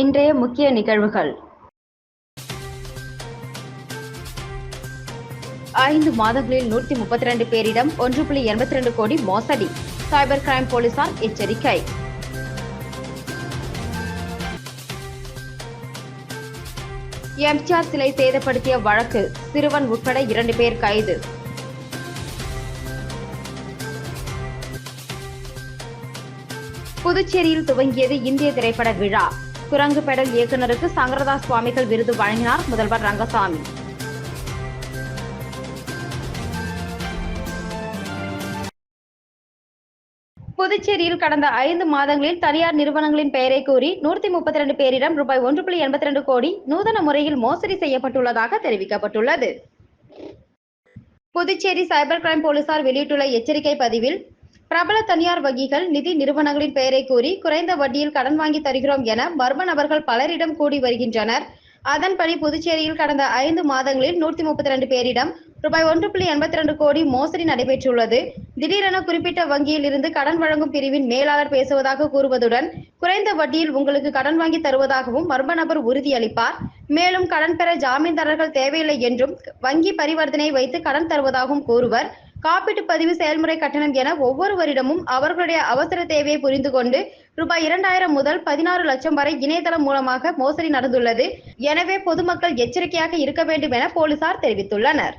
இன்றைய முக்கிய நிகழ்வுகள். ஐந்து மாதங்களில் நூற்றி முப்பத்தி ரெண்டு பேரிடம் ஒன்று புள்ளி எண்பத்தி ரெண்டு கோடி மோசடி. சைபர் கிரைம் போலீசார் எச்சரிக்கை. எம்ஜிஆர் சிலை சேதப்படுத்திய வழக்கு சிறுவன் உட்பட இரண்டு பேர் கைது. புதுச்சேரியில் துவங்கியது இந்திய திரைப்பட விழா. குரங்கு பெடல் இயக்குநருக்கு சங்கரதாஸ் சுவாமிகள் விருது வழங்கினார் முதல்வர் ரங்கசாமி. புதுச்சேரியில் கடந்த ஐந்து மாதங்களில் தனியார் நிறுவனங்களின் பெயரை கூறி நூற்றி முப்பத்தி ரெண்டு பேரிடம் ரூபாய் ஒன்று புள்ளி எண்பத்தி ரெண்டு கோடி நூதன முறையில் மோசடி செய்யப்பட்டுள்ளதாக தெரிவிக்கப்பட்டுள்ளது. புதுச்சேரி சைபர் கிரைம் போலீசார் வெளியிட்டுள்ள எச்சரிக்கை பதிவில் பிரபல தனியார் வங்கிகள் நிதி நிறுவனங்களின் பெயரை கூறி குறைந்த வட்டியில் கடன் வாங்கி தருகிறோம் என மர்ம நபர்கள் பலரிடம் கூடி வருகின்றனர். அதன்படி புதுச்சேரியில் கடந்த ஐந்து மாதங்களில் நூற்றி முப்பத்தி ரெண்டு பேரிடம் ரூபாய் ஒன்று புள்ளி எண்பத்தி ரெண்டு கோடி மோசடி நடைபெற்றுள்ளது. திடீரென குறிப்பிட்ட வங்கியில் இருந்து கடன் வழங்கும் பிரிவின் மேலாளர் பேசுவதாக கூறுவதுடன் குறைந்த வட்டியில் உங்களுக்கு கடன் வாங்கி தருவதாகவும் மர்ம நபர் உறுதியளிப்பார். மேலும் கடன் பெற ஜாமீன்தாரர்கள் தேவையில்லை என்றும் வங்கி பரிவர்த்தனை வைத்து கடன் தருவதாகவும் கூறுவர். காப்பீட்டு பதிவு செயல்முறை கட்டணம் என ஒவ்வொருவரிடமும் அவர்களுடைய அவசர தேவையை புரிந்து கொண்டு ரூபாய் இரண்டாயிரம் முதல் பதினாறு லட்சம் வரை இணையதளம் மூலமாக மோசடி நடந்துள்ளது. எனவே பொதுமக்கள் எச்சரிக்கையாக இருக்க வேண்டும் என போலீசார் தெரிவித்துள்ளனர்.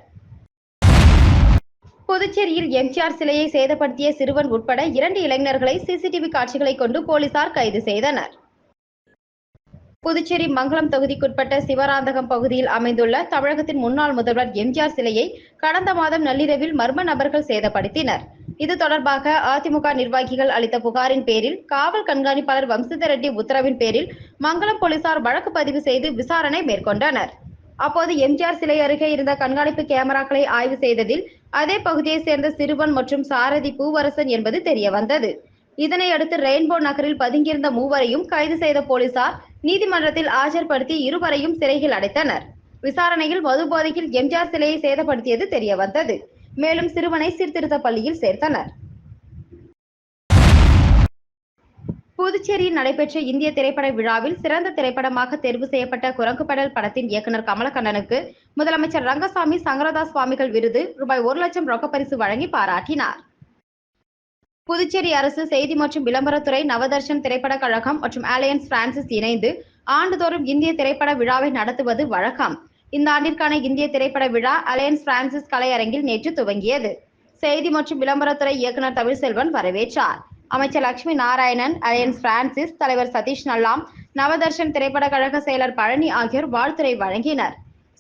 புதுச்சேரியில் எம்ஜிஆர் சிலையை சேதப்படுத்திய சிறுவன் உட்பட இரண்டு இளைஞர்களை சிசிடிவி காட்சிகளை கொண்டு போலீசார் கைது செய்தனர். புதுச்சேரி மங்களம் தொகுதிக்குட்பட்ட சிவராந்தகம் பகுதியில் அமைந்துள்ள தமிழகத்தின் முன்னாள் முதல்வர் எம்ஜிஆர் சிலையை கடந்த மாதம் நள்ளிரவில் மர்ம நபர்கள் சேதப்படுத்தினர். இது தொடர்பாக அதிமுக நிர்வாகிகள் அளித்த புகாரின் பேரில் காவல் கண்காணிப்பாளர் வம்சிதர் ரெட்டி உத்தரவின் பேரில் மங்களம் போலீசார் வழக்கு பதிவு செய்து விசாரணை மேற்கொண்டனர். அப்போது எம்ஜிஆர் சிலை அருகே இருந்த கண்காணிப்பு கேமராக்களை ஆய்வு செய்ததில் அதே பகுதியைச் சேர்ந்த சிறுவன் மற்றும் சாரதி பூவரசன் என்பது தெரியவந்தது. இதனையடுத்து இதனை அடுத்து ரெயின்போ நகரில் பதுங்கியிருந்த மூவரையும் கைது செய்த போலீசார் நீதிமன்றத்தில் ஆஜர்படுத்தி இருவரையும் சிறையில் அடைத்தனர். விசாரணையில் மது போதையில் எம்ஜிஆர் சிலையை சேதப்படுத்தியது தெரிய வந்தது மேலும் சிறுவனை சீர்திருத்த பள்ளியில் சேர்த்தனர். புதுச்சேரியில் நடைபெற்ற இந்திய திரைப்பட விழாவில் சிறந்த திரைப்படமாக தேர்வு செய்யப்பட்ட குரங்கு படல் படத்தின் இயக்குனர் கமலக்கண்ணனுக்கு முதலமைச்சர் ரங்கசாமி சங்கரதாஸ் சுவாமிகள் விருது ரூபாய் ஒரு லட்சம் ரொக்கப்பரிசு வழங்கி பாராட்டினார். புதுச்சேரி அரசு செய்தி மற்றும் விளம்பரத்துறை நவதர்ஷன் திரைப்படக் கழகம் மற்றும் அலையன்ஸ் பிரான்சிஸ் இணைந்து ஆண்டுதோறும் இந்திய திரைப்பட விழாவை நடத்துவது வழக்கம். இந்த ஆண்டிற்கான இந்திய திரைப்பட விழா அலையன்ஸ் பிரான்சிஸ் கலையரங்கில் நேற்று துவங்கியது. செய்தி மற்றும் விளம்பரத்துறை இயக்குநர் தமிழ்செல்வன் வரவேற்றார். அமைச்சர் லட்சுமி நாராயணன் அலையன்ஸ் பிரான்சிஸ் தலைவர் சதீஷ் நல்லாம் நவதர்ஷன் திரைப்பட கழக செயலர் பழனி ஆகியோர் வாழ்த்துரை வழங்கினர்.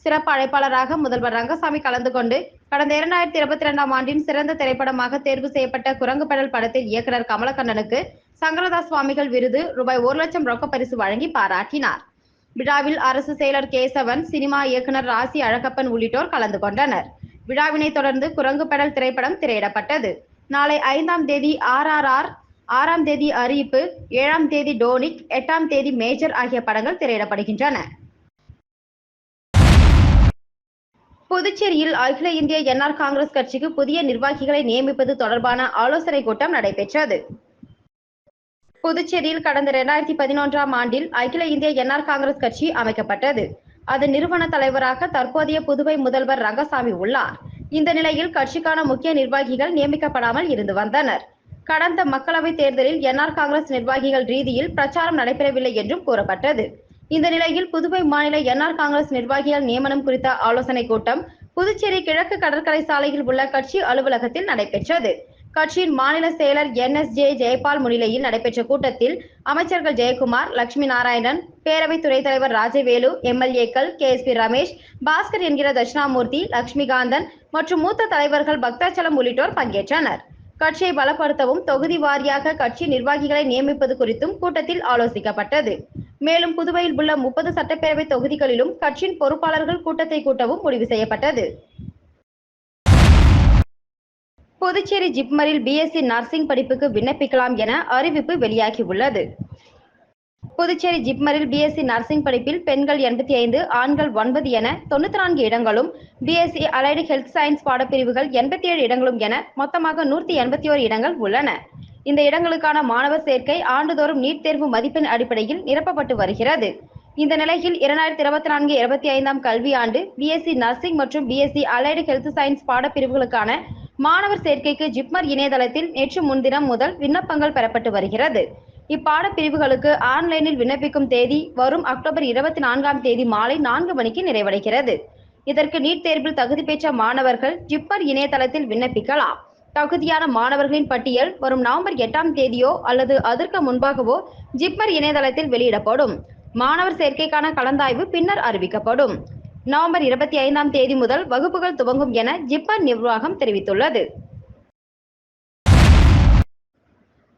சிறப்பு அழைப்பாளராக முதல்வர் ரங்கசாமி கலந்து கொண்டு கடந்த இரண்டாயிரத்தி இருபத்தி இரண்டாம் ஆண்டின் சிறந்த திரைப்படமாக தேர்வு செய்யப்பட்ட குரங்கு பெடல் படத்தில் இயக்குனர் கமலக்கண்ணனுக்கு சங்கரதாஸ் சுவாமிகள் விருது ரூபாய் ஒரு லட்சம் ரொக்க பரிசு வழங்கி பாராட்டினார். விழாவில் அரசு செயலர் கேசவன் சினிமா இயக்குனர் ராசி அழகப்பன் உள்ளிட்டோர் கலந்து கொண்டனர். விழாவினை தொடர்ந்து குரங்கு பெடல் திரைப்படம் திரையிடப்பட்டது. நாளை ஐந்தாம் தேதி ஆர்ஆர்ஆர் ஆறாம் தேதி அறிவிப்பு ஏழாம் தேதி டோனிக் எட்டாம் தேதி மேஜர் ஆகிய படங்கள் திரையிடப்படுகின்றன. புதுச்சேரியில் அகில இந்திய என்ஆர் காங்கிரஸ் கட்சிக்கு புதிய நிர்வாகிகளை நியமிப்பது தொடர்பான ஆலோசனை கூட்டம் நடைபெற்றது. புதுச்சேரியில் கடந்த இரண்டாயிரத்தி பதினொன்றாம் ஆண்டில் அகில இந்திய என்ஆர் காங்கிரஸ் கட்சி அமைக்கப்பட்டது. அதன் நிறுவன தலைவராக தற்போதைய புதுவை முதல்வர் ரங்கசாமி உள்ளார். இந்த நிலையில் கட்சிக்கான முக்கிய நிர்வாகிகள் நியமிக்கப்படாமல் இருந்து வந்தனர். கடந்த மக்களவைத் தேர்தலில் என்ஆர் காங்கிரஸ் நிர்வாகிகள் ரீதியில் பிரச்சாரம் நடைபெறவில்லை என்றும் கூறப்பட்டது. இந்த நிலையில் புதுவை மாநில என்ஆர் காங்கிரஸ் நிர்வாகிகள் நியமனம் குறித்த ஆலோசனை கூட்டம் புதுச்சேரி கிழக்கு கடற்கரை சாலையில் உள்ள கட்சி அலுவலகத்தில் நடைபெற்றது. கட்சியின் மாநில செயலர் என் எஸ் ஜே ஜெயபால் முன்னிலையில் நடைபெற்ற கூட்டத்தில் அமைச்சர்கள் ஜெயக்குமார் லட்சுமி நாராயணன் பேரவை துணைத் தலைவர் ராஜவேலு எம்எல்ஏக்கள் K S P Ramesh Baskar என்கிற தட்சிணாமூர்த்தி லட்சுமிகாந்தன் மற்றும் மூத்த தலைவர்கள் பக்தாச்சலம் உள்ளிட்டோர் பங்கேற்றனர். கட்சியை பலப்படுத்தவும் தொகுதி வாரியாக கட்சி நிர்வாகிகளை நியமிப்பது குறித்தும் கூட்டத்தில் ஆலோசிக்கப்பட்டது. மேலும் புதுவையில் உள்ள முப்பது சட்டப்பேரவை தொகுதிகளிலும் கட்சியின் பொறுப்பாளர்கள் கூட்டத்தை கூட்டவும் முடிவு செய்யப்பட்டது. புதுச்சேரி ஜிப்மரில் பிஎஸ்சி நர்சிங் படிப்புக்கு விண்ணப்பிக்கலாம் என அறிவிப்பு வெளியாகியுள்ளது. புதுச்சேரி ஜிப்மரில் பிஎஸ்சி நர்சிங் படிப்பில் பெண்கள் எண்பத்தி ஐந்து ஆண்கள் ஒன்பது என தொண்ணூத்தி நான்கு இடங்களும் பிஎஸ்சி அலைடு ஹெல்த் சயின்ஸ் பாடப்பிரிவுகள் எண்பத்தி ஏழு இடங்களும் என மொத்தமாக நூற்றி எண்பத்தி ஓரு இடங்கள் உள்ளன. இந்த இடங்களுக்கான மாணவர் சேர்க்கை ஆண்டுதோறும் நீட் தேர்வு மதிப்பெண் அடிப்படையில் நிரப்பப்பட்டு வருகிறது. இந்த நிலையில் இரண்டாயிரத்தி இருபத்தி நான்கு இருபத்தி ஐந்தாம் கல்வியாண்டு பிஎஸ்சி நர்சிங் மற்றும் B Sc allied health science பாடப்பிரிவுகளுக்கான மாணவர் சேர்க்கைக்கு ஜிப்மர் இணையதளத்தில் நேற்று முன்தினம் முதல் விண்ணப்பங்கள் பெறப்பட்டு வருகிறது. இப்பாடப்பிரிவுகளுக்கு ஆன்லைனில் விண்ணப்பிக்கும் தேதி வரும் அக்டோபர் இருபத்தி நான்காம் தேதி மாலை நான்கு மணிக்கு நிறைவடைகிறது. இதற்கு நீட் தேர்வில் தகுதி பெற்ற மாணவர்கள் ஜிப்பர் இணையதளத்தில் விண்ணப்பிக்கலாம். தகுதியான மாணவர்களின் பட்டியல் வரும் நவம்பர் எட்டாம் தேதியோ அல்லது அதற்கு முன்பாகவோ ஜிப்மர் இணையதளத்தில் வெளியிடப்படும். மாணவர் சேர்க்கைக்கான கலந்தாய்வு பின்னர் அறிவிக்கப்படும். நவம்பர் இருபத்தி ஐந்தாம் தேதி முதல் வகுப்புகள் துவங்கும் என ஜிப்மர் நிர்வாகம் தெரிவித்துள்ளது.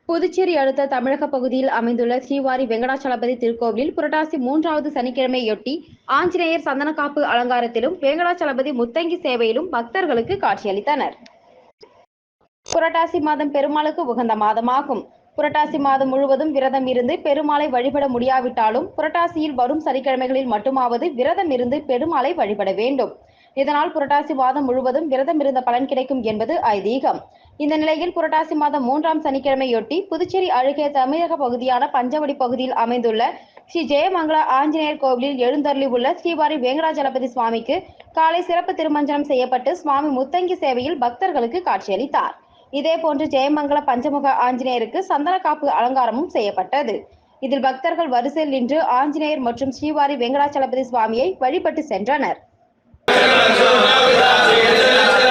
புதுச்சேரி அடுத்த தமிழக பகுதியில் அமைந்துள்ள ஸ்ரீவாரி வெங்கடாச்சலபதி திருக்கோவிலில் புரட்டாசி மூன்றாவது சனிக்கிழமையொட்டி ஆஞ்சநேயர் சந்தனக்காப்பு அலங்காரத்திலும் வெங்கடாச்சலபதி முத்தங்கி சேவையிலும் பக்தர்களுக்கு காட்சியளித்தனர். புரட்டாசி மாதம் பெருமாளுக்கு உகந்த மாதமாகும். புரட்டாசி மாதம் முழுவதும் விரதம் இருந்து பெருமாளை வழிபட முடியாவிட்டாலும் புரட்டாசியில் வரும் சனிக்கிழமைகளில் மட்டுமாவது விரதம் இருந்து பெருமாளை வழிபட வேண்டும். இதனால் புரட்டாசி மாதம் முழுவதும் விரதம் இருந்த பலன் கிடைக்கும் என்பது ஐதீகம். இந்த நிலையில் புரட்டாசி மாதம் மூன்றாம் சனிக்கிழமையொட்டி புதுச்சேரி அருகே தமிழக பகுதியான பஞ்சவடி பகுதியில் அமைந்துள்ள ஸ்ரீ ஜெயமங்கல ஆஞ்சநேயர் கோவிலில் எழுந்தருளி உள்ள ஸ்ரீவாரி வேங்கடாஜலபதி சுவாமிக்கு காலை சிறப்பு திருமஞ்சனம் செய்யப்பட்டு சுவாமி முத்தங்கி சேவையில் பக்தர்களுக்கு காட்சியளித்தார். இதேபோன்று ஜெயமங்கல பஞ்சமுக ஆஞ்சநேயருக்கு சந்தன காப்பு அலங்காரமும் செய்யப்பட்டது. இதில் பக்தர்கள் வரிசையில் நின்று ஆஞ்சநேயர் மற்றும் ஸ்ரீவாரி வெங்கடாச்சலபதி சுவாமியை வழிபட்டு சென்றனர். தீயணைப்பு துறைக்கு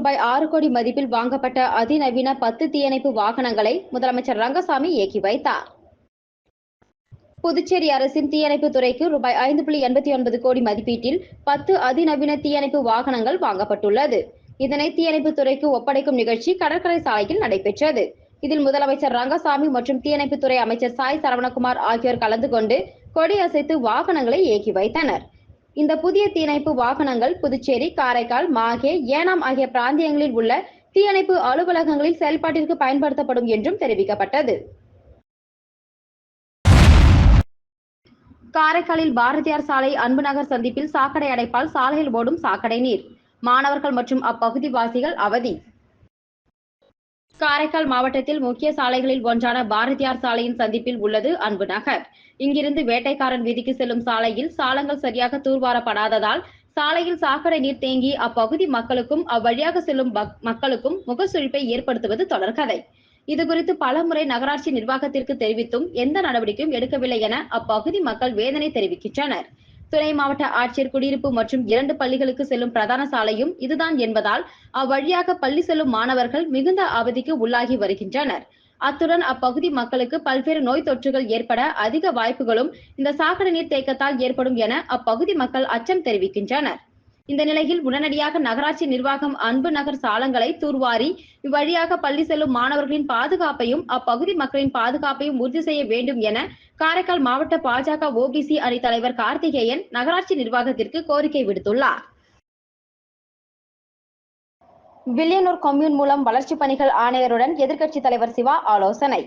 ரூபாய் ஆறு கோடி மதிப்பில் வாங்கப்பட்ட அதிநவீன பத்து தீயணைப்பு வாகனங்களை முதலமைச்சர் ரங்கசாமி இயக்கி வைத்தார். புதுச்சேரி அரசின் தீயணைப்பு துறைக்கு ரூபாய் ஐந்து புள்ளி எண்பத்தி ஒன்பது கோடி மதிப்பீட்டில் பத்து அதிநவீன தீயணைப்பு வாகனங்கள் வாங்கப்பட்டுள்ளது. இதனை தீயணைப்பு துறைக்கு ஒப்படைக்கும் நிகழ்ச்சி கடற்கரை சாலையில் நடைபெற்றது. இதில் முதலமைச்சர் ரங்கசாமி மற்றும் தீயணைப்புத்துறை அமைச்சர் சாய் சரவணகுமார் ஆகியோர் கலந்து கொண்டு கொடியசைத்து வாகனங்களை இயக்கி வைத்தனர். இந்த புதிய தீயணைப்பு வாகனங்கள் புதுச்சேரி காரைக்கால் மாகே ஏனாம் ஆகிய பிராந்தியங்களில் உள்ள தீயணைப்பு அலுவலகங்களில் செயல்பாட்டிற்கு பயன்படுத்தப்படும் என்றும் தெரிவிக்கப்பட்டது. காரைக்காலில் பாரதியார் சாலை அன்பு நகர் சந்திப்பில் சாக்கடை அடைப்பால் சாலையில் ஓடும் சாக்கடை நீர். மாணவர்கள் மற்றும் அப்பகுதி வாசிகள் அவதி. காரைக்கால் மாவட்டத்தில் முக்கிய சாலைகளில் ஒன்றான பாரதியார் சாலையின் சந்திப்பில் உள்ளது அன்பு நகர். இங்கிருந்து வேட்டைக்காரன் வீதிக்கு செல்லும் சாலையில் சாலங்கள் சரியாக தூர்வாரப்படாததால் சாலையில் சாக்கடை நீர் தேங்கி அப்பகுதி மக்களுக்கும் அவ்வழியாக செல்லும் மக்களுக்கும் முகசுழிப்பை ஏற்படுத்துவது தொடர்கதை இதுகுறித்து பலமுறை நகராட்சி நிர்வாகத்திற்கு தெரிவித்தும் எந்த நடவடிக்கையும் எடுக்கவில்லை என அப்பகுதி மக்கள் வேதனை தெரிவிக்கின்றனர். துணை மாவட்ட ஆட்சியர் குடியிருப்பு மற்றும் இரண்டு பள்ளிகளுக்கு செல்லும் பிரதான சாலையும் இதுதான் என்பதால் அவ்வழியாக பள்ளி செல்லும் மாணவர்கள் மிகுந்த அவதிக்கு உள்ளாகி வருகின்றனர். அத்துடன் அப்பகுதி மக்களுக்கு பல்வேறு நோய் தொற்றுகள் ஏற்பட அதிக வாய்ப்புகளும் இந்த சாக்கடை நீர் தேக்கத்தால் ஏற்படும் என அப்பகுதி மக்கள் அச்சம் தெரிவிக்கின்றனர். இந்த நிலையில் உடனடியாக நகராட்சி நிர்வாகம் அன்பு நகர் சாலங்களை தூர்வாரி இவ்வழியாக பள்ளி செல்லும் மாணவர்களின் பாதுகாப்பையும் அப்பகுதி மக்களின் பாதுகாப்பையும் உறுதி செய்ய வேண்டும் என காரைக்கால் மாவட்ட பாஜக ஓபிசி அணி தலைவர் கார்த்திகேயன் நகராட்சி நிர்வாகத்திற்கு கோரிக்கை விடுத்துள்ளார். வில்லியனூர் கொம்யூன் மூலம் வளர்ச்சிப் பணிகள் ஆணையருடன் எதிர்க்கட்சித் தலைவர் சிவா ஆலோசனை.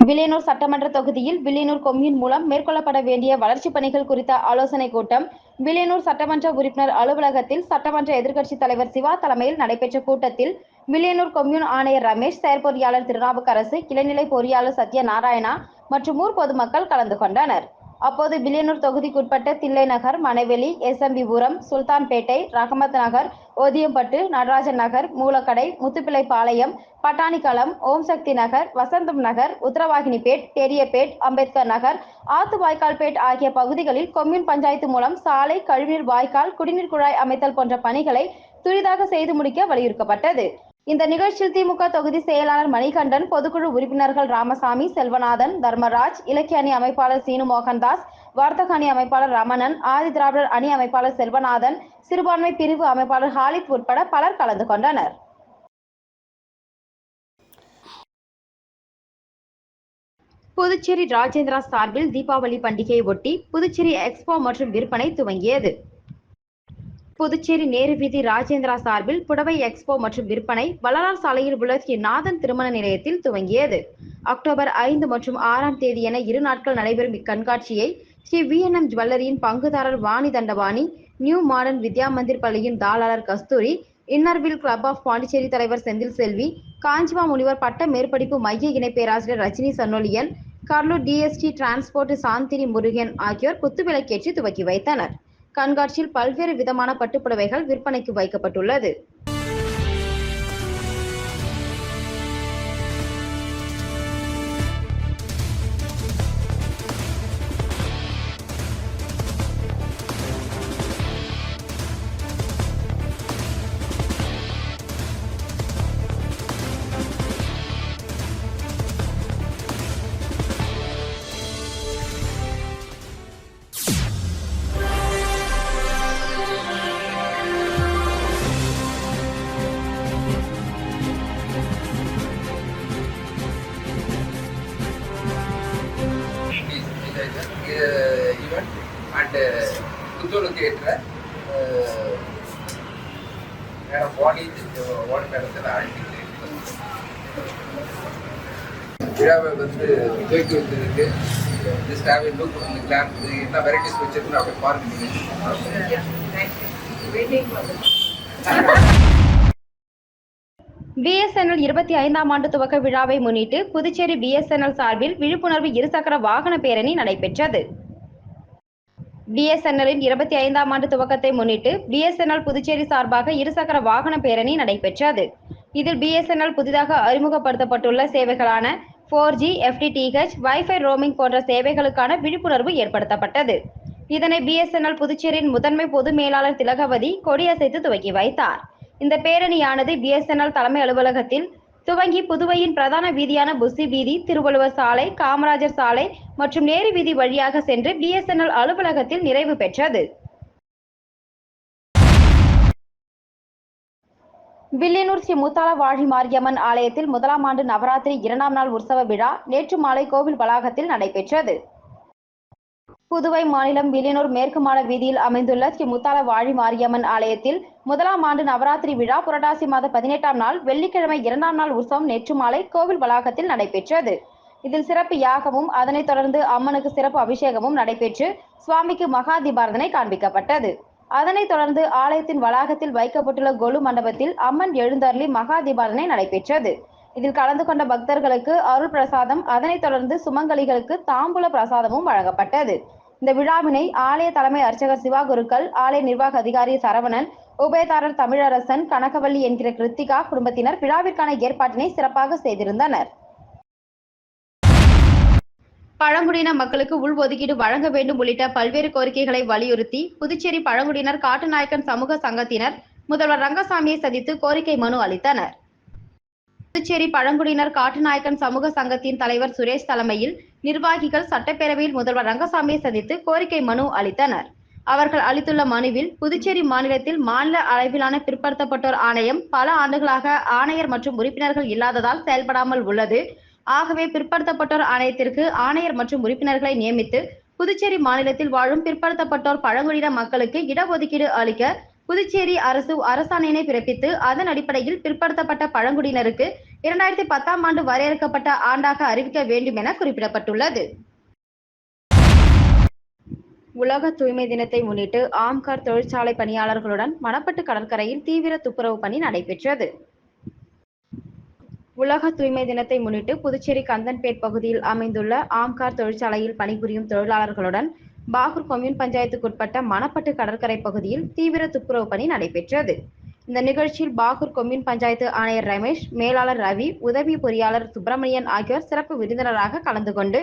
வில்லியனூர் சட்டமன்ற தொகுதியில் வில்லியனூர் கொம்யூன் மூலம் மேற்கொள்ளப்பட வேண்டிய வளர்ச்சிப் பணிகள் குறித்த ஆலோசனைக் கூட்டம் வில்லியனூர் சட்டமன்ற உறுப்பினர் அலுவலகத்தில் சட்டமன்ற எதிர்க்கட்சித் தலைவர் சிவா தலைமையில் நடைபெற்ற கூட்டத்தில் வில்லியனூர் கொம்யூன் ஆணையர் ரமேஷ் செயற்பொறியாளர் திருநாவுக்கரசு கிளைநிலை பொறியாளர் சத்யநாராயணா மற்றும் ஊர் பொதுமக்கள் கலந்து கொண்டனர். அப்போது வில்லியனூர் தொகுதிக்குட்பட்ட தில்லை நகர் மணவெளி எஸ்எம்பிபுரம் சுல்தான்பேட்டை ரஹமத் நகர் ஓதியம்பட்டு நடராஜன் நகர் மூலக்கடை முத்துப்பிள்ளை பாளையம் பட்டாணிக்களம் ஓம் சக்தி நகர் வசந்தம் நகர் உத்தரவாகினிபேட் பெரியபேட் அம்பேத்கர் நகர் ஆத்து வாய்க்கால்பேட் ஆகிய பகுதிகளில் கொம்யூன் பஞ்சாயத்து மூலம் சாலை கழிவுநீர் வாய்க்கால் குடிநீர் குழாய் அமைத்தல் போன்ற பணிகளை துரிதாக செய்து முடிக்க வலியுறுத்தப்பட்டது. இந்த நிகழ்ச்சியில் திமுக தொகுதி செயலாளர் மணிகண்டன் பொதுக்குழு உறுப்பினர்கள் ராமசாமி செல்வநாதன் தர்மராஜ் இலக்கிய அணி அமைப்பாளர் சீனு மோகன்தாஸ் வர்த்தக அணி அமைப்பாளர் ரமணன் ஆதி திராவிடர் அணி அமைப்பாளர் செல்வநாதன் சிறுபான்மை பிரிவு அமைப்பாளர் ஹாலித் உட்பட பலர் கலந்து கொண்டனர். புதுச்சேரி ராஜேந்திரா சார்பில் தீபாவளி பண்டிகையை ஒட்டி புதுச்சேரி எக்ஸ்போ மற்றும் விற்பனை துவங்கியது. புதுச்சேரி நேரு வீதி ராஜேந்திரா சார்பில் புடவை எக்ஸ்போ மற்றும் விற்பனை வளரார் சாலையில் உள்ள ஸ்ரீ நாதன் திருமண நிலையத்தில் துவங்கியது. அக்டோபர் ஐந்து மற்றும் ஆறாம் தேதி என இரு நாட்கள் நடைபெறும் இக்கண்காட்சியை ஸ்ரீ விஎன்எம் ஜுவல்லரியின் பங்குதாரர் வாணி தண்டவாணி நியூ மாடர்ன் வித்யா மந்திர் பள்ளியின் தாளாளர் Kasturi inner wheel club of Pondicherry தலைவர் செந்தில் செல்வி காஞ்சிமா முனிவர் பட்ட மேற்படிப்பு மைய இணை பேராசிரியர் ரஜினி சன்னொலியன் கர்லூர் D S T transport Chandini Murugan ஆகியோர் குத்துவிளக்கேற்றி துவக்கி வைத்தனர். கண்காட்சியில் பல்வேறு விதமான பட்டுப்புடவைகள் விற்பனைக்கு வைக்கப்பட்டுள்ளது. விழாவை வந்து துவக்கி வச்சிருக்கு ஜஸ்ட் ஹேவ் எ லுக் அந்த கிளான் என்ன வெரைட்டிஸ் வச்சிருக்குன்னு அப்படி பாருங்க பிஎஸ்என்எல் இருபத்தி ஐந்தாம் ஆண்டு துவக்க விழாவை முன்னிட்டு புதுச்சேரி பிஎஸ்என்எல் சார்பில் விழிப்புணர்வு இருசக்கர வாகன பேரணி நடைபெற்றது. பிஎஸ்என்எல்லின் இருபத்தி ஐந்தாம் ஆண்டு துவக்கத்தை முன்னிட்டு பிஎஸ்என்எல் புதுச்சேரி சார்பாக இருசக்கர வாகன பேரணி நடைபெற்றது. இதில் பிஎஸ்என்எல் புதிதாக அறிமுகப்படுத்தப்பட்டுள்ள சேவைகளான four G F T T H wifi roaming போன்ற சேவைகளுக்கான விழிப்புணர்வு ஏற்படுத்தப்பட்டது. இதனை பிஎஸ்என்எல் புதுச்சேரியின் முதன்மை பொது மேலாளர் திலகவதி கொடியசைத்து துவக்கி வைத்தார். இந்த பேரணியானது பிஎஸ்என்எல் தலைமை அலுவலகத்தில் துவங்கி புதுவையின் பிரதான வீதியான புசி வீதி திருவள்ளுவர் சாலை காமராஜர் சாலை மற்றும் நேரு வீதி வழியாக சென்று பிஎஸ்என்எல் அலுவலகத்தில் நிறைவு பெற்றது. வில்லியனூர் ஸ்ரீ முத்தாள வாழி மாரியம்மன் ஆலயத்தில் முதலாம் ஆண்டு நவராத்திரி இரண்டாம் நாள் உற்சவ விழா நேற்று மாலை கோவில் வளாகத்தில் நடைபெற்றது. புதுவை மாநிலம் வில்லியனூர் மேற்கு மாட வீதியில் அமைந்துள்ள ஸ்ரீ முத்தாள வாழி மாரியம்மன் ஆலயத்தில் முதலாம் ஆண்டு நவராத்திரி விழா புரட்டாசி மாத பதினெட்டாம் நாள் வெள்ளிக்கிழமை இரண்டாம் நாள் உற்சவம் நேற்று மாலை கோவில் வளாகத்தில் நடைபெற்றது. இதில் சிறப்பு யாகமும் அதனைத் தொடர்ந்து அம்மனுக்கு சிறப்பு அபிஷேகமும் நடைபெற்று சுவாமிக்கு மகா தீபாரதனை காண்பிக்கப்பட்டது. அதனைத் தொடர்ந்து ஆலயத்தின் வளாகத்தில் வைக்கப்பட்டுள்ள கொலு மண்டபத்தில் அம்மன் எழுந்தருளி மகா தீபாலனை நடைபெற்றது. இதில் கலந்து கொண்ட பக்தர்களுக்கு அருள் பிரசாதம் அதனைத் தொடர்ந்து சுமங்கலிகளுக்கு தாம்பூல பிரசாதமும் வழங்கப்பட்டது. இந்த விழாவினை ஆலய தலைமை அர்ச்சகர் சிவா குருக்கள் ஆலய நிர்வாக அதிகாரி சரவணன் உபயதாரர் தமிழரசன் கனகவல்லி என்கிற கிருத்திகா குடும்பத்தினர் விழாவிற்கான ஏற்பாட்டினை சிறப்பாக செய்திருந்தனர். பழங்குடியின மக்களுக்கு உள்ஒதுக்கீடு வழங்க வேண்டும் உள்ளிட்ட பல்வேறு கோரிக்கைகளை வலியுறுத்தி புதுச்சேரி பழங்குடியினர் காட்டுநாயக்கன் சமூக சங்கத்தினர் முதல்வர் ரங்கசாமியை சந்தித்து கோரிக்கை மனு அளித்தனர். புதுச்சேரி பழங்குடியினர் காட்டுநாயக்கன் சமூக சங்கத்தின் தலைவர் சுரேஷ் தலைமையில் நிர்வாகிகள் சட்டப்பேரவையில் முதல்வர் ரங்கசாமியை சந்தித்து கோரிக்கை மனு அளித்தனர். அவர்கள் அளித்துள்ள மனுவில் புதுச்சேரி மாநிலத்தில் மாநில அளவிலான பிற்படுத்தப்பட்டோர் ஆணையம் பல ஆண்டுகளாக ஆணையர் மற்றும் உறுப்பினர்கள் இல்லாததால் செயல்படாமல் உள்ளது. ஆகவே பிற்படுத்தப்பட்டோர் ஆணையத்திற்கு ஆணையர் மற்றும் உறுப்பினர்களை நியமித்து புதுச்சேரி மாநிலத்தில் வாழும் பிற்படுத்தப்பட்டோர் பழங்குடியின மக்களுக்கு இடஒதுக்கீடு அளிக்க புதுச்சேரி அரசு அரசாணையினை பிறப்பித்து அதன் அடிப்படையில் பிற்படுத்தப்பட்ட பழங்குடியினருக்கு இரண்டாயிரத்தி பத்தாம் ஆண்டு வரையறுக்கப்பட்ட ஆண்டாக அறிவிக்க வேண்டும் என குறிப்பிடப்பட்டுள்ளது. உலக தூய்மை தினத்தை முன்னிட்டு ஆம்கார் தொழிற்சாலை பணியாளர்களுடன் மணப்பட்டு கடற்கரையில் தீவிர துப்புரவு பணி நடைபெற்றது. உலக தூய்மை தினத்தை முன்னிட்டு புதுச்சேரி கந்தன்பேட் பகுதியில் அமைந்துள்ள ஆம்கார் தொழிற்சாலையில் பணிபுரியும் தொழிலாளர்களுடன் பாகூர் கொம்யூன் பஞ்சாயத்துக்குட்பட்ட மணப்பட்டு கடற்கரை பகுதியில் தீவிர துப்புரவு பணி நடைபெற்றது. இந்த நிகழ்ச்சியில் பாகூர் கொம்யூன் பஞ்சாயத்து ஆணையர் ரமேஷ் மேலாளர் ரவி உதவி பொறியாளர் சுப்பிரமணியன் ஆகியோர் சிறப்பு விருந்தினராக கலந்து கொண்டு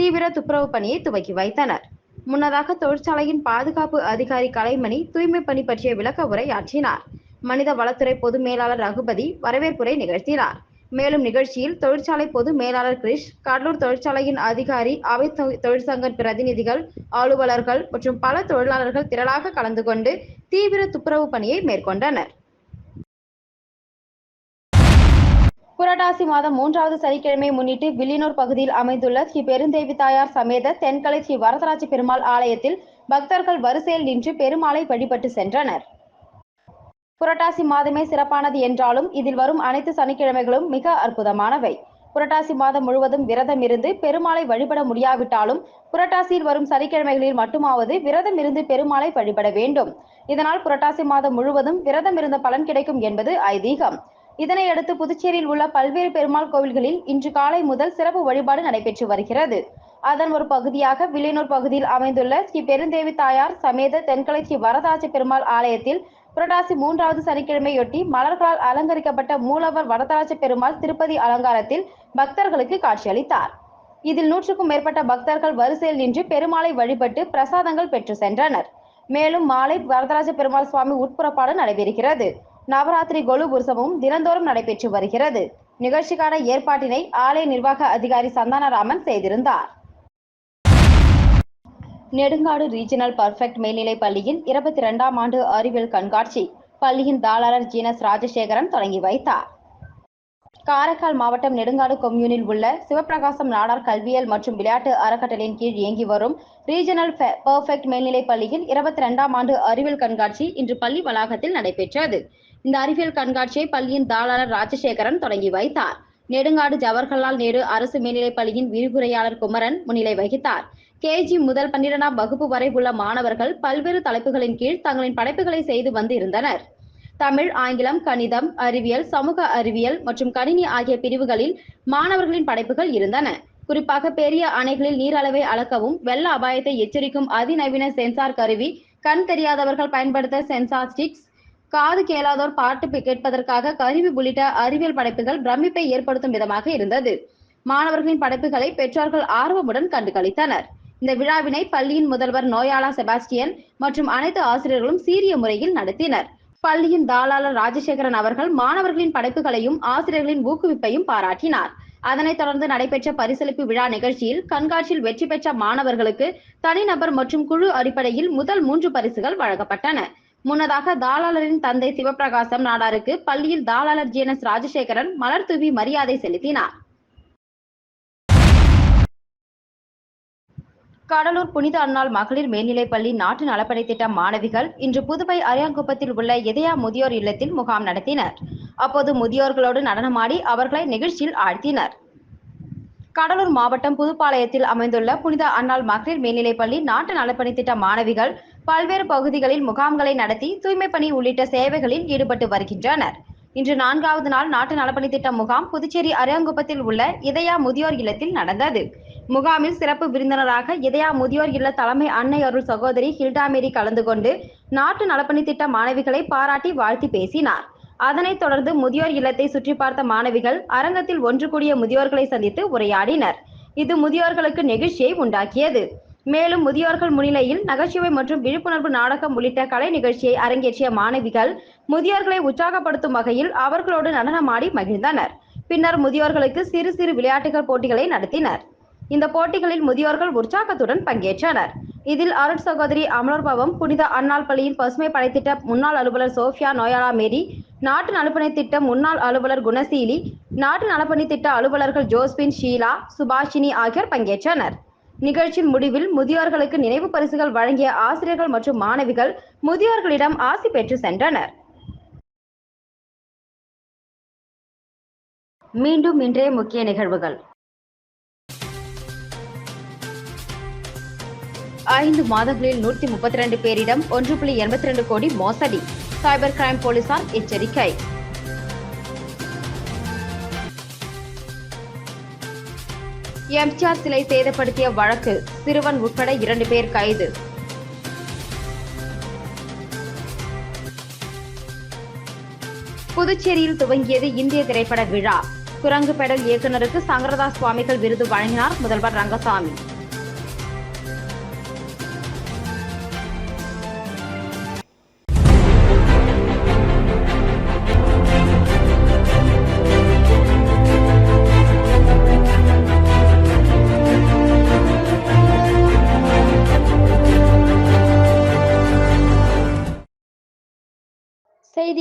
தீவிர துப்புரவு பணியை துவக்கி வைத்தனர். முன்னதாக தொழிற்சாலையின் பாதுகாப்பு அதிகாரி கலைமணி தூய்மை பணி பற்றிய விளக்க உரை ஆற்றினார் மனித வளத்துறை பொது மேலாளர் ரகுபதி வரவேற்புரை நிகழ்த்தினார். மேலும் நிகழ்ச்சியில் தொழிற்சாலை பொது மேலாளர் கிரிஷ் கடலூர் தொழிற்சாலையின் அதிகாரி அவை தொ- தொழிற்சங்க பிரதிநிதிகள் அலுவலர்கள் மற்றும் பல தொழிலாளர்கள் திரளாக கலந்து கொண்டு தீவிர துப்புரவு பணியை மேற்கொண்டனர். புரட்டாசி மாதம் மூன்றாவது சனிக்கிழமை முன்னிட்டு வில்லியனூர் பகுதியில் அமைந்துள்ள ஸ்ரீ பெருந்தேவி தாயார் சமேத தென்கலை ஸ்ரீ வரதராஜ பெருமாள் ஆலயத்தில் பக்தர்கள் வரிசையில் நின்று பெருமாளை வழிபட்டு சென்றனர். புரட்டாசி மாதமே சிறப்பானது என்றாலும் இதில் வரும் அனைத்து சனிக்கிழமைகளும் மிக அற்புதமானவை. புரட்டாசி மாதம் முழுவதும் விரதம் இருந்து பெருமாளை வழிபட முடியாவிட்டாலும் புரட்டாசியில் வரும் சனிக்கிழமைகளில் மட்டுமாவது விரதம் இருந்து பெருமாளை வழிபட வேண்டும். இதனால் புரட்டாசி மாதம் முழுவதும் விரதம் இருந்த பலன் கிடைக்கும் என்பது ஐதீகம். இதனையடுத்து புதுச்சேரியில் உள்ள பல்வேறு பெருமாள் கோவில்களில் இன்று காலை முதல் சிறப்பு வழிபாடு நடைபெற்று வருகிறது. அதன் ஒரு பகுதியாக வில்லியனூர் பகுதியில் அமைந்துள்ள ஸ்ரீ பெருந்தேவி தாயார் சமேத தென்கலை ஸ்ரீ வரதாஜ பெருமாள் ஆலயத்தில் புரட்டாசி மூன்றாவது சனிக்கிழமையொட்டி மலர்களால் அலங்கரிக்கப்பட்ட மூலவர் வரதராஜ பெருமாள் திருப்பதி அலங்காரத்தில் பக்தர்களுக்கு காட்சியளித்தார். இதில் நூற்றுக்கும் மேற்பட்ட பக்தர்கள் வரிசையில் நின்று பெருமாளை வழிபட்டு பிரசாதங்கள் பெற்று சென்றனர். மேலும் மாலை வரதராஜ பெருமாள் சுவாமி உட்புறப்பாடு நடைபெறுகிறது. நவராத்திரி கொலு உற்சவமும் தினந்தோறும் நடைபெற்று வருகிறது. நிகழ்ச்சிக்கான ஏற்பாட்டினை ஆலய நிர்வாக அதிகாரி சந்தானராமன் செய்திருந்தார். நெடுங்காடு ரீஜனல் பர்ஃபெக்ட் மேல்நிலைப் பள்ளியின் இருபத்தி இரண்டாம் ஆண்டு அறிவியல் கண்காட்சி பள்ளியின் தாளாளர் ஜீனஸ் ராஜசேகரன் தொடங்கி வைத்தார். காரைக்கால் மாவட்டம் நெடுங்காடு கொம்யூனில் உள்ள சிவப்பிரகாசம் நாடார் கல்வியியல் மற்றும் விளையாட்டு அறக்கட்டளையின் கீழ் இயங்கி வரும் ரீஜனல் பர்ஃபெக்ட் மேல்நிலைப் பள்ளியின் இருபத்தி இரண்டாம் ஆண்டு அறிவியல் கண்காட்சி இன்று பள்ளி வளாகத்தில் நடைபெற்றது. இந்த அறிவியல் கண்காட்சியை பள்ளியின் தாளாளர் ராஜசேகரன் தொடங்கி வைத்தார். நெடுங்காடு ஜவஹர்லால் நேரு அரசு மேல்நிலைப் பள்ளியின் விரிவுரையாளர் குமரன் முன்னிலை வகித்தார். கேஜி முதல் பன்னிரெண்டாம் வகுப்பு வரை உள்ள மாணவர்கள் பல்வேறு தலைப்புகளின் கீழ் தங்களின் படைப்புகளை செய்து வந்து இருந்தனர் தமிழ் ஆங்கிலம் கணிதம் அறிவியல் சமூக அறிவியல் மற்றும் கணினி ஆகிய பிரிவுகளில் மாணவர்களின் படைப்புகள் இருந்தன. குறிப்பாக பெரிய அணைகளில் நீரளவை அளக்கவும் வெள்ள அபாயத்தை எச்சரிக்கும் அதிநவீன சென்சார் கருவி கண் தெரியாதவர்கள் பயன்படுத்த சென்சார் ஸ்டிக்ஸ் காது கேளாதோர் பாட்டு கேட்பதற்காக கருவி உள்ளிட்ட அறிவியல் படைப்புகள் பிரமிப்பை ஏற்படுத்தும் விதமாக இருந்தது. மாணவர்களின் படைப்புகளை பெற்றோர்கள் ஆர்வமுடன் கண்டுகளித்தனர். இந்த விழாவினை பள்ளியின் முதல்வர் நோயாளா செபாஸ்டியன் மற்றும் அனைத்து ஆசிரியர்களும் சீரிய முறையில் நடத்தினர். பள்ளியின் தாளாளர் ராஜசேகரன் அவர்கள் மாணவர்களின் படைப்புகளையும் ஆசிரியர்களின் ஊக்குவிப்பையும் பாராட்டினார். அதனைத் தொடர்ந்து நடைபெற்ற பரிசளிப்பு விழா நிகழ்ச்சியில் கண்காட்சியில் வெற்றி பெற்ற மாணவர்களுக்கு தனிநபர் மற்றும் குழு அடிப்படையில் முதல் மூன்று பரிசுகள் வழங்கப்பட்டன. முன்னதாக தாளாளரின் தந்தை சிவபிரகாசம் நாடாருக்கு பள்ளியில் தாளாளர் ஜி என் எஸ் ராஜசேகரன் மலர் தூவி மரியாதை செலுத்தினார். கடலூர் புனித அன்னாள் மகளிர் மேல்நிலைப்பள்ளி நாட்டு நலப்பணி திட்ட மாணவிகள் இன்று புதுவை அரியாங்குப்பத்தில் உள்ள இதயா முதியோர் இல்லத்தில் முகாம் நடத்தினர். அப்போது முதியோர்களோடு நடனமாடி அவர்களை நிகழ்ச்சியில் ஆழ்த்தினர். கடலூர் மாவட்டம் புதுப்பாளையத்தில் அமைந்துள்ள புனித அன்னாள் மகளிர் மேல்நிலைப்பள்ளி நாட்டு நலப்பணி திட்ட மாணவிகள் பல்வேறு பகுதிகளில் முகாம்களை நடத்தி தூய்மை பணி உள்ளிட்ட சேவைகளில் ஈடுபட்டு வருகின்றனர். இன்று நான்காவது நாள் நாட்டு நலப்பணி திட்ட முகாம் புதுச்சேரி அரியாங்குப்பத்தில் உள்ள இதயா முதியோர் இல்லத்தில் நடந்தது. முகாமில் சிறப்பு விருந்தினராக இதயா முதியோர் இல்ல தலைமை அன்னை அருள் சகோதரி ஹில்டாமேரி கலந்து கொண்டு நாட்டு நலப்பணி திட்ட மாணவிகளை பாராட்டி வாழ்த்தி பேசினார். அதனைத் தொடர்ந்து முதியோர் இல்லத்தை சுற்றி பார்த்த மாணவிகள் அரங்கத்தில் ஒன்று கூடிய முதியோர்களை சந்தித்து உரையாடினர். இது முதியோர்களுக்கு நெகிழ்ச்சியை உண்டாக்கியது. மேலும் முதியோர்கள் முன்னிலையில் நகைச்சுவை மற்றும் விழிப்புணர்வு நாடகம் உள்ளிட்ட கலை நிகழ்ச்சியை அரங்கேற்றிய மாணவிகள் முதியோர்களை உற்சாகப்படுத்தும் வகையில் அவர்களோடு நடனமாடி மகிழ்ந்தனர். பின்னர் முதியோர்களுக்கு சிறு சிறு விளையாட்டுகள் போட்டிகளை நடத்தினர். இந்த போட்டிகளில் முதியோர்கள் உற்சாகத்துடன் பங்கேற்றனர். இதில் அருட் சகோதரி அமலோர்பவம் புனித அன்னாள் பள்ளியின் பசுமை படைத்திட்ட முன்னாள் அலுவலர் சோஃபியா நோயாலா மேரி நாட்டு நலப்பணி திட்ட முன்னாள் அலுவலர் குணசீலி நாட்டு நலப்பணி திட்ட அலுவலர்கள் ஜோஸ்பின் ஷீலா சுபாஷினி ஆகியோர் பங்கேற்றனர். நிகழ்ச்சியின் முடிவில் முதியோர்களுக்கு நினைவு பரிசுகள் வழங்கிய ஆசிரியர்கள் மற்றும் மாணவிகள் முதியோர்களிடம் ஆசி பெற்று சென்றனர். மீண்டும் இன்றைய முக்கிய நிகழ்வுகள். ஐந்து மாதங்களில் நூற்றி முப்பத்தி ரெண்டு பேரிடம் ஒன்று புள்ளி எண்பத்தி ரெண்டு கோடி மோசடி. சைபர் கிரைம் போலீசார் எச்சரிக்கை. எம்ஜிஆர் சிலை சேதப்படுத்திய வழக்கு சிறுவன் உட்பட இரண்டு பேர் கைது. புதுச்சேரியில் துவங்கியது இந்திய திரைப்பட விழா. குரங்கு பெடல் இயக்குனருக்கு சங்கரதாஸ் சுவாமிகள் விருது வழங்கினார் முதல்வர் ரங்கசாமி.